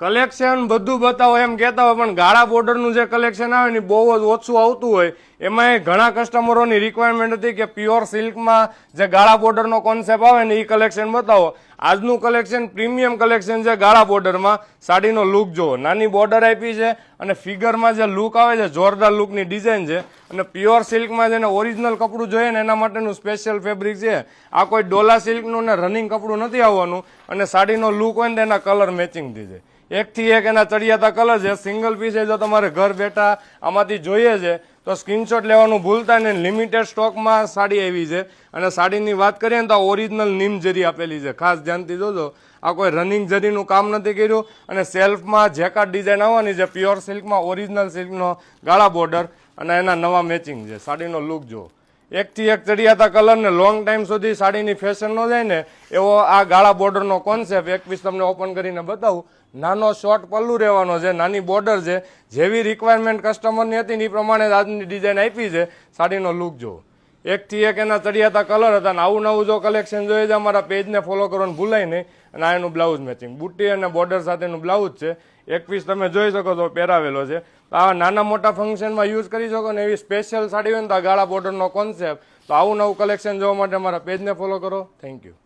Collection બધું બતાવો, એમ કહેતા હોય, પણ ગાળા બોર્ડરનું જે કલેક્શન આવે ને બહુ જ ઓછું આવતું હોય એમાં ઘણા કસ્ટમરોની રિક્વાયરમેન્ટ હતી કે પ્યોર સિલ્કમાં જે ગાળા બોર્ડરનો કોન્સેપ્ટ આવે ને એ કલેક્શન બતાવો. આજનું કલેક્શન પ્રીમિયમ કલેક્શન છે ગાળા બોર્ડરમાં, સાડીનો લુક જુઓ. નાની બોર્ડર આપી છે અને ફિગરમાં જે લુક આવે છે, જોરદાર લુકની ડિઝાઇન છે. અને પ્યોર સિલ્કમાં જેને ઓરિજિનલ કપડું જોઈએ ને એના માટેનું સ્પેશિયલ ફેબ્રિક છે. આ કોઈ ડોલા સિલ્કનું ને રનિંગ કપડું નથી આવવાનું અને સાડીનો લુક હોય ને એના કલર મેચિંગ થઈ છે એકથી એક એના ચડિયાતા કલર છે. સિંગલ પીસ જો તમારે ઘર બેઠા આમાંથી જોઈએ છે, તો સ્ક્રીનશોટ લેવાનું ભૂલતા નહીં. લિમિટેડ સ્ટોકમાં સાડી આવી છે. અને સાડીની વાત કરીએ ને તો ઓરિજિનલ નીમ જરી આપેલી છે. ખાસ ધ્યાનથી જોજો. આ કોઈ રનિંગ જરીનું કામ નથી કર્યું. અને સેલ્ફમાં જેકાટ ડિઝાઇન આવવાની છે પ્યોર સિલ્કમાં ઓરિજિનલ સિલ્કનો ગાળા બોર્ડર અને એના નવા મેચિંગ છે. સાડીનો લુક જો એકથી એક ચડિયાતા કલર ને લોંગ ટાઈમ સુધી સાડીની ફેશન ન જાય ને, એવો આ ગાળા બોર્ડરનો કોન્સેપ્ટ એક પીસ તમને ઓપન કરીને બતાવું. નાનો શોર્ટ પલ્લુ રહેવાનો છે, નાની બોર્ડર છે. જેવી રિક્વાયરમેન્ટ કસ્ટમરની હતી એ પ્રમાણે જ આજની ડિઝાઇન આપી છે. સાડીનો લુક જુઓ. એકથી એક એના ચડિયાતા કલર હતા અને આવું નવું જો કલેક્શન જોઈએ છે, અમારા પેજને ફોલો કરવાનું ભૂલાય નહીં. અને આ એનું બ્લાઉઝ મેચિંગ બુટ્ટી અને બોર્ડર સાથેનું બ્લાઉઝ છે. એક પીસ તમે જોઈ શકો છો, પહેરાવેલો છે. તો નાના મોટા ફંક્શનમાં યુઝ કરી શકો ને એવી સ્પેશિયલ સાડી હોય ને તો આ ગાળા બોર્ડરનો કોન્સેપ્ટ તો આવું નવું કલેક્શન જોવા માટે અમારા પેજને ફોલો કરો. Thank you